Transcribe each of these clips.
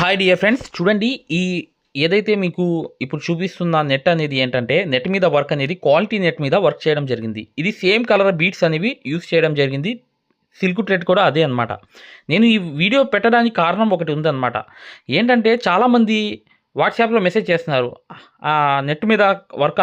Hi dear friends చూడండి ఈ ఏదైతే మీకు ఇప్పుడు చూపిస్తున్న నెట్ అనేది ఏంటంటే నెట్ మీద వర్క్ అనేది క్వాలిటీ నెట్ మీద వర్క్ చేయడం జరిగింది. ఇది సేమ్ కలర్ బీట్స్ అనేవి యూస్ చేయడం జరిగింది. సిల్క్ ట్రెడ్ కూడా అదే అనమాట నేను ఈ వీడియో పెట్టడానికి కారణం ఒకటి ఉందన్నమాట. ఏంటంటే చాలామంది వాట్సాప్లో మెసేజ్ చేస్తున్నారు. నెట్ మీద వర్క్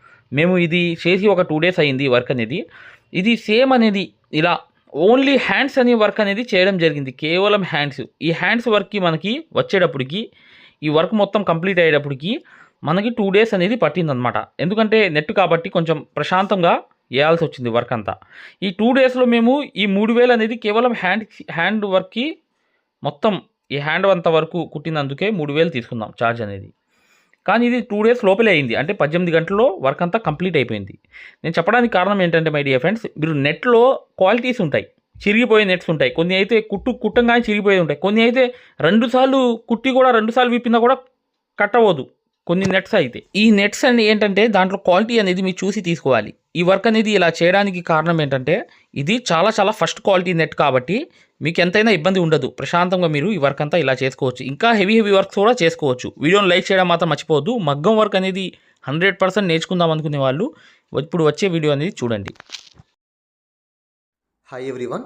మేము ఇది చేసి ఒక టూ డేస్ అయింది వర్క్ అనేది. ఇది సేమ్ అనేది ఇలా ఓన్లీ హ్యాండ్స్ అనే వర్క్ అనేది చేయడం జరిగింది. కేవలం హ్యాండ్స్ ఈ హ్యాండ్స్ వర్క్కి మనకి వచ్చేటప్పటికి ఈ వర్క్ మొత్తం కంప్లీట్ అయ్యేటప్పటికి మనకి టూ డేస్ అనేది పట్టిందనమాట ఎందుకంటే నెట్ కాబట్టి కొంచెం ప్రశాంతంగా వేయాల్సి వచ్చింది వర్క్ అంతా. ఈ టూ డేస్లో మేము ఈ మూడు వేలు అనేది కేవలం హ్యాండ్ హ్యాండ్ వర్క్కి మొత్తం ఈ హ్యాండ్ అంత వరకు కుట్టినందుకే మూడు వేలు తీసుకుందాం ఛార్జ్ అనేది. కానీ ఇది టూ డేస్ లోపలే అయింది. అంటే పద్దెనిమిది గంటల్లో వర్క్ అంతా కంప్లీట్ అయిపోయింది. నేను చెప్పడానికి కారణం ఏంటంటే మై డియర్ ఫ్రెండ్స్ మీరు నెట్లో క్వాలిటీస్ ఉంటాయి. చిరిగిపోయే నెట్స్ ఉంటాయి. కొన్ని అయితే కుట్టు కుట్టంగానే చిరిగిపోయేవి ఉంటాయి. కొన్ని అయితే రెండుసార్లు కుట్టి కూడా రెండుసార్లు విప్పినా కూడా కట్టవద్దు. కొన్ని నెట్స్ అయితే. ఈ నెట్స్ అని ఏంటంటే దాంట్లో క్వాలిటీ అనేది మీరు చూసి తీసుకోవాలి. ఈ వర్క్ అనేది ఇలా చేయడానికి కారణం ఏంటంటే ఇది చాలా చాలా ఫస్ట్ క్వాలిటీ నెట్ కాబట్టి మీకు ఎంతైనా ఇబ్బంది ఉండదు. ప్రశాంతంగా మీరు ఈ వర్క్ అంతా ఇలా చేసుకోవచ్చు. ఇంకా హెవీ హెవీ వర్క్స్ కూడా చేసుకోవచ్చు. వీడియోని లైక్ చేయడం మాత్రం మర్చిపోవద్దు. మగ్గం వర్క్ అనేది హండ్రెడ్ పర్సెంట్ నేర్చుకుందాం అనుకునే వాళ్ళు ఇప్పుడు వచ్చే వీడియో అనేది చూడండి. Hi everyone